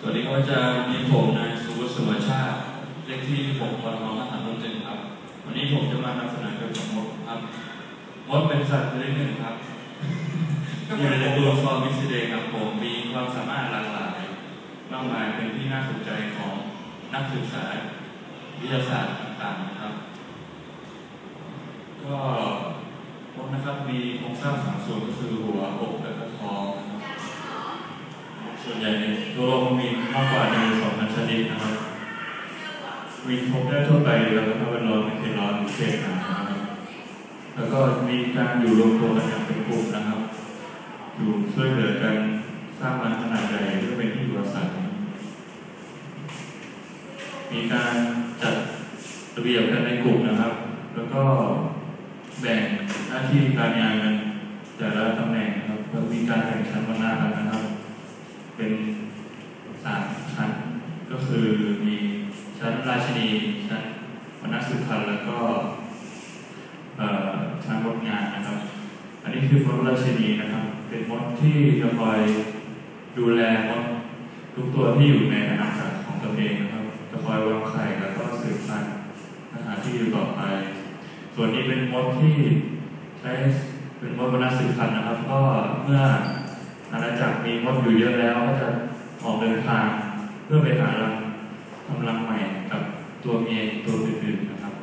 สวัสดีครับอาจารย์นี่ผมนายสุวัสดิ์สมชาติเลขที่6กทมหาดนครับ วันนี้ผมจะมานำเสนอเกี่ยวกับมดครับมดเป็นสัตว์ชนิดหนึ่งครับอยู่ในตระกูลฟอร์มิซิเดครับผมมีความสามารถหลากหลายมากมายเป็นที่น่าสนใจของนักศึกษาวิทยาศาสตร์ต่างๆครับ ก็มดนะครับมีโครงสร้างสามส่วนก็คือหัวอกและก็ท้องนะครับ ส่วนใหญ่ในตัวโลกมีมากกว่าหนึ่งสองพันชนิดนะครับ มีพบได้ทั่วไปแล้วก็ถ้าเป็นร้อนเป็นเขตร้อนเขตหนาวนะครับแล้วก็มีการอยู่รวมตัวกันอย่างเป็นกลุ่มนะครับ อยู่ช่วยเหลือกันสร้างมันขนาดใหญ่เพื่อเป็นที่อยู่อาศัยมีการจัดระเบียบกันในกลุ่มนะครับ แล้วก็แบ่งหน้าที่การงานกันแต่ละตำแหน่งนะครับ เป็นสามชั้น ก็คือมีชั้นราชินี ชั้นวรรณสืบพันธ์แล้วก็ชั้นมดงานนะครับ อันนี้คือมดราชินีนะครับ เป็นมดที่จะคอยดูแลมดทุกตัวที่อยู่ในอาณาจักรของตัวเองนะครับ จะคอยวางไข่แล้วก็สืบพันธุ์อาหารที่อยู่ต่อไป ส่วนนี้เป็นมดที่ใช้เป็นมดวรรณสืบพันธุ์นะครับ ก็เมื่อ อาณาจักรมีมดอยู่เยอะแล้วก็จะออกเดินทางเพื่อไปหารังทำรังใหม่กับตัวเมียตัวอื่นๆนะครับ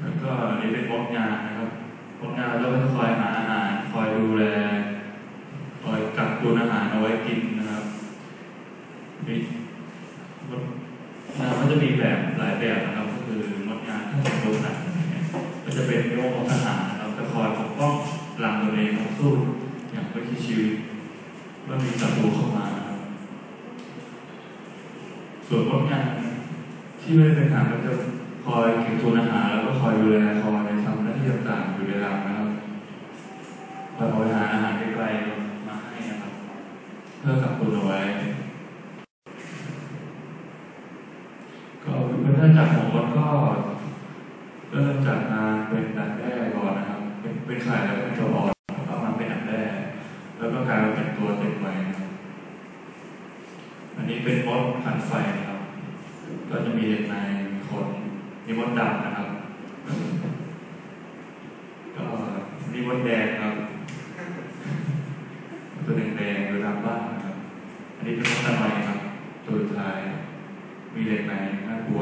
แล้วก็นนี้เป็นมดงานนะครับมดงานเราก็จะคอยหาอาหารคอยดูแลคอยกักตุนอาหารเอาไว้กินนะครับมีมดงานจะมีแบบหลายแบบนะครับ เป็นโยมทหารนะครับจะคอยปกป้องหลังตัวเองของสู้อย่างไม่คิดชีวิตเมื่อมีศัตรูเข้ามา ส่วนมดงานที่ไม่ได้เป็นทหารก็จะคอยเก็บตุนอาหารแล้วก็คอยดูแลคอยทำหน้าที่ต่างๆอยู่ในรังนะครับคอยเอาอาหารอาหารไกลๆมาให้นะครับ เพื่อกักตุนเอาไว้ก็วิวัฒนาจักของมดก็เริ่มจากการเป็นดักแด้ก่อนนะครับ เป็นเป็นไข่แล้วก็เป็นตัวอ่อนแล้วก็มาเป็นดักแด้แล้วก็กลายเป็นตัวเต็มวัยนะครับอันนี้เป็นมดพันไฟนะครับ ก็จะมีเด็กในมีขนมีมดดำนะครับ ก็มีมดแดงครับ ตัวแดงๆตัวดำบ้างนะครับ อันนี้เป็นมดตะไนครับ ตัวสุดท้าย มีเด็กในน่ากลัว